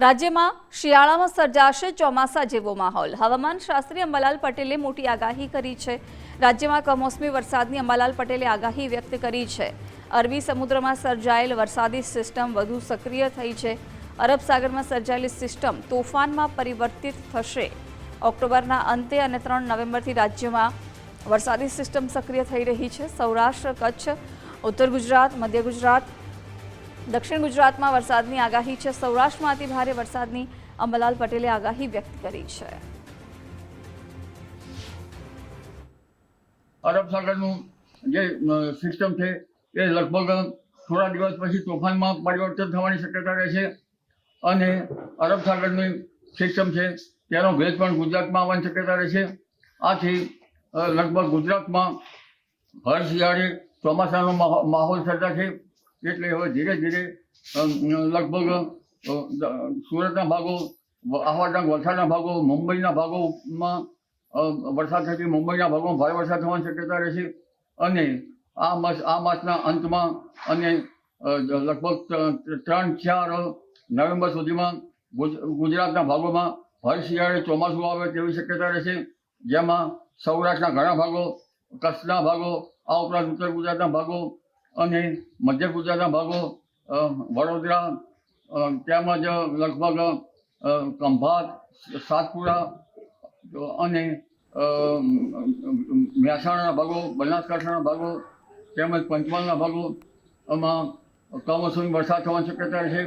રાજ્યમાં શિયાળામાં સર્જાશે ચોમાસા જેવો માહોલ. હવામાન શાસ્ત્રી અંબાલાલ પટેલે મોટી આગાહી કરી છે. રાજ્યમાં કમોસમી વરસાદની અંબાલાલ પટેલે આગાહી વ્યક્ત કરી છે. અરબી સમુદ્રમાં સર્જાયેલ વરસાદી સિસ્ટમ વધુ સક્રિય થઈ છે. અરબ સાગરમાં સર્જાયેલી સિસ્ટમ તોફાનમાં પરિવર્તિત થશે. ઓક્ટોબરના અંતે અને ત્રણ નવેમ્બરથી રાજ્યમાં વરસાદી સિસ્ટમ સક્રિય થઈ રહી છે. સૌરાષ્ટ્ર, કચ્છ, ઉત્તર ગુજરાત, મધ્ય ગુજરાત દક્ષિણ ગુજરાતમાં વરસાદની આગાહી છે. સૌરાષ્ટ્રમાં અતિ ભારે વરસાદની અંબલાલ પટેલે આગાહી વ્યક્ત કરી છે. અરબ સાગરનું જે સિસ્ટમ છે, એ લગભગ થોડા દિવસ પછી તોફાનમાં પરિવર્તન થવાની શક્યતા રહે છે અને અરબ સાગરની સિસ્ટમ છે, તેનો ભેજ પણ ગુજરાતમાં આવવાની શક્યતા રહે છે. આથી લગભગ ગુજરાતમાં હર શિયાળે ચોમાસાનો માહોલ સર્જાશે. એટલે હવે ધીરે ધીરે લગભગ સુરતના ભાગો આહવાડના વલસાડના ભાગો, મુંબઈના ભાગોમાં વરસાદ થતી મુંબઈના ભાગોમાં ભારે વરસાદ થવાની શક્યતા રહેશે. અને આ માસ, આ માસના અંતમાં અને લગભગ ત્રણ, ચાર નવેમ્બર સુધીમાં ગુજ- ગુજરાતના ભાગોમાં ભારે શિયાળે ચોમાસું આવે તેવી શક્યતા રહેશે. જેમાં સૌરાષ્ટ્રના ઘણા ભાગો, કચ્છના ભાગો, આ ઉપરાંત ઉત્તર ગુજરાતના ભાગો અને મધ્ય ગુજરાતના ભાગો વડોદરા તેમજ લગભગ ખંભાત સાતપુરા, અને મહેસાણાના ભાગો, બનાસકાંઠાના ભાગો, તેમજ પંચમહાલના ભાગો એમાં કમોસમી વરસાદ થવાની શક્યતા છે